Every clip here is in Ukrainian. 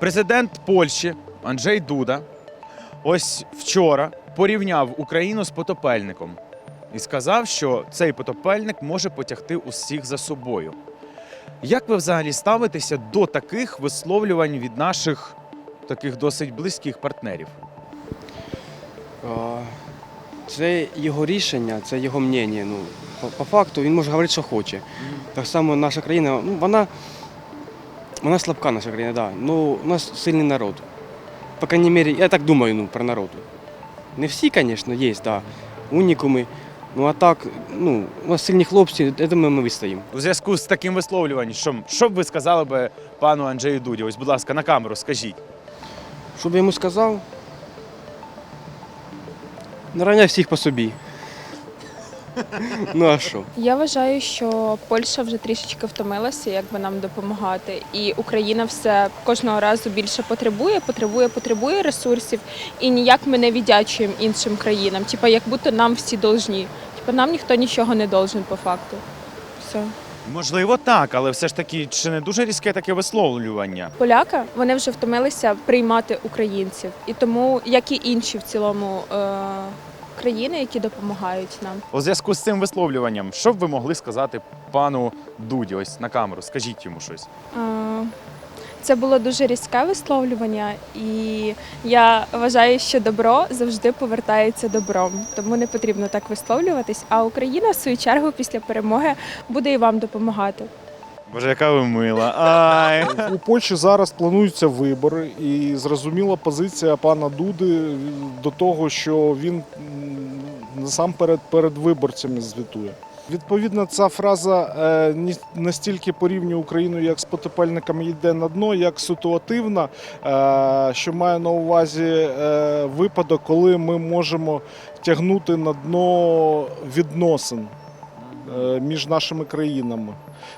Президент Польщі Анджей Дуда ось вчора порівняв Україну з потопельником і сказав, що цей потопельник може потягти усіх за собою. Як ви взагалі ставитеся до таких висловлювань від наших таких досить близьких партнерів? Це його рішення, це його мнення. Ну, по, по факту він може говорити, що хоче. Так само наша країна, ну, вона, вона слабка, наша країна, да. Ну, у нас сильний народ. По крайней мере, я так думаю ну, про народ. Не всі, звісно, є, да. унікуми. Ну а так, ну, у нас сильні хлопці, я думаю, ми вистоїмо. У зв'язку з таким висловлюванням, що, що б ви сказали би пану Анджею Дуді? Ось, будь ласка, на камеру скажіть. Що б я йому сказав? Нараняй всіх по собі. Ну а що? Я вважаю, що Польща вже трішечки втомилася, як би нам допомагати, і Україна все кожного разу більше потребує, потребує, потребує ресурсів, і ніяк ми не віддячуємо іншим країнам. Типа, як будто нам всі должні. Типа нам ніхто нічого не должен по факту. Все. Можливо, так, але все ж таки, чи не дуже різке таке висловлювання? Поляка вони вже втомилися приймати українців, і тому, як і інші в цілому е- країни, які допомагають нам. У зв'язку з цим висловлюванням, що б ви могли сказати пану Дуді? Ось на камеру, скажіть йому щось. Е, Це було дуже різке висловлювання, і я вважаю, що добро завжди повертається добром, тому не потрібно так висловлюватись. А Україна, в свою чергу, після перемоги буде і вам допомагати. Боже, яка ви мила. Ай. У Польщі зараз плануються вибори, і зрозуміла позиція пана Дуди до того, що він насамперед перед виборцями звітує. Відповідно, ця фраза е, ні- не стільки порівнює Україну як з потопельниками йде на дно, як ситуативна, е, що має на увазі е, випадок, коли ми можемо тягнути на дно відносин між нашими країнами.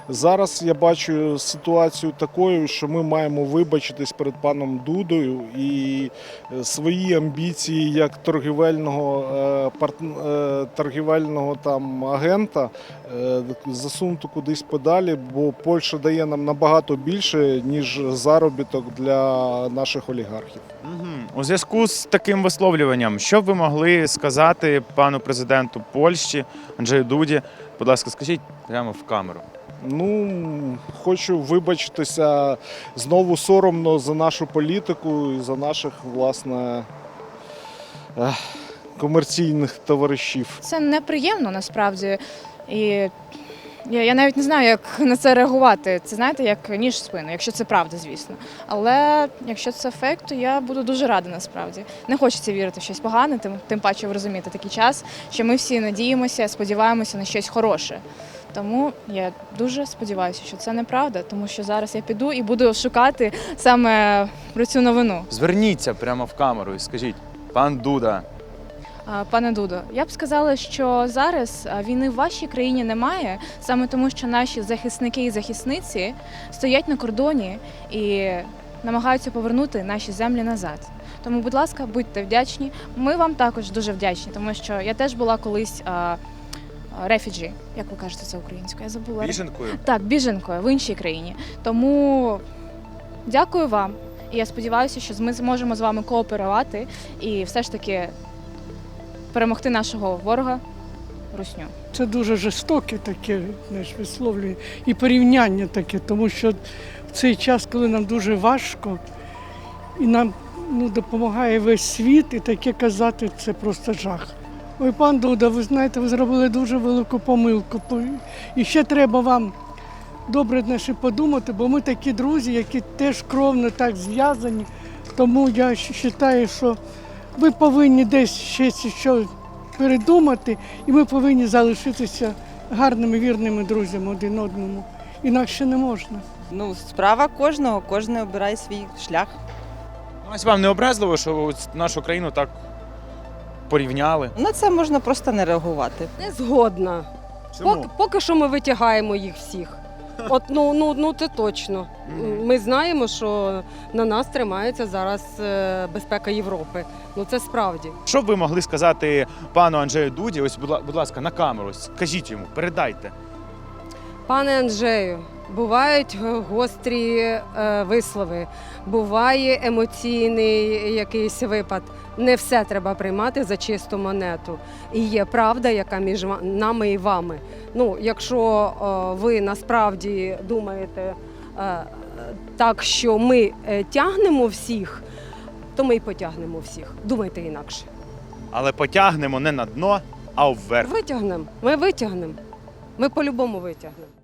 Зараз я бачу ситуацію такою, що ми маємо вибачитись перед паном Дудою і е, свої амбіції як торгівельного е, е, торгівельного там агента засунути кудись подалі, бо Польща дає нам набагато більше ніж заробіток для наших олігархів. У зв'язку з таким висловлюванням, що б ви могли сказати пану президенту Польщі Анджею Дуді? Будь ласка, скажіть прямо в камеру. Ну, хочу вибачитися знову соромно за нашу політику і за наших, власне, комерційних товаришів. Це неприємно насправді. І я, я навіть не знаю, як на це реагувати. Це знаєте, як ніж в спину, якщо це правда, звісно. Але якщо це фейк, то я буду дуже рада насправді. Не хочеться вірити в щось погане, тим, тим паче ви такий час, що ми всі надіємося, сподіваємося на щось хороше. Тому я дуже сподіваюся, що це неправда, тому що зараз я піду і буду шукати саме про цю новину. Зверніться прямо в камеру і скажіть, пан Дуда, Пане Дудо, я б сказала, що зараз війни в вашій країні немає, саме тому, що наші захисники і захисниці стоять на кордоні і намагаються повернути наші землі назад. Тому, будь ласка, будьте вдячні. Ми вам також дуже вдячні, тому що я теж була колись рефіджі, як ви кажете це українською? Я забула. біженкою. Так, біженкою в іншій країні. Тому дякую вам. І я сподіваюся, що ми зможемо з вами кооперувати і все ж таки перемогти нашого ворога русню. Це дуже жорстоке таке знаєш, висловлює і порівняння таке, тому що в цей час, коли нам дуже важко, і нам ну, допомагає весь світ, і таке казати це просто жах. Ой, пан Дуда, ви знаєте, ви зробили дуже велику помилку. І ще треба вам добре знаєш, подумати, бо ми такі друзі, які теж кровно так зв'язані. Тому я вважаю, що ви повинні десь ще що передумати, і ми повинні залишитися гарними, вірними друзями один одному. Інакше не можна. Ну, справа кожного, кожен обирає свій шлях. Ось вам не образливо, що нашу країну так порівняли. На це можна просто не реагувати. Не згодна. Поки, поки що ми витягаємо їх всіх. От ну ну ну це точно. Мгм. Ми знаємо, що на нас тримається зараз е, безпека Європи. Ну це справді. Що б ви могли сказати пану Анджею Дуді? Ось, будь ла- будь ласка, на камеру, скажіть йому, передайте. Пане Анджею, Бувають гострі е, вислови, буває емоційний якийсь випад. Не все треба приймати за чисту монету. І є правда, яка між нами і вами. Ну, якщо е, ви насправді думаєте е, так, що ми е, тягнемо всіх, то ми й потягнемо всіх. Думайте інакше. Але потягнемо не на дно, а вверх. Витягнемо. Ми витягнемо. Ми по-любому витягнемо.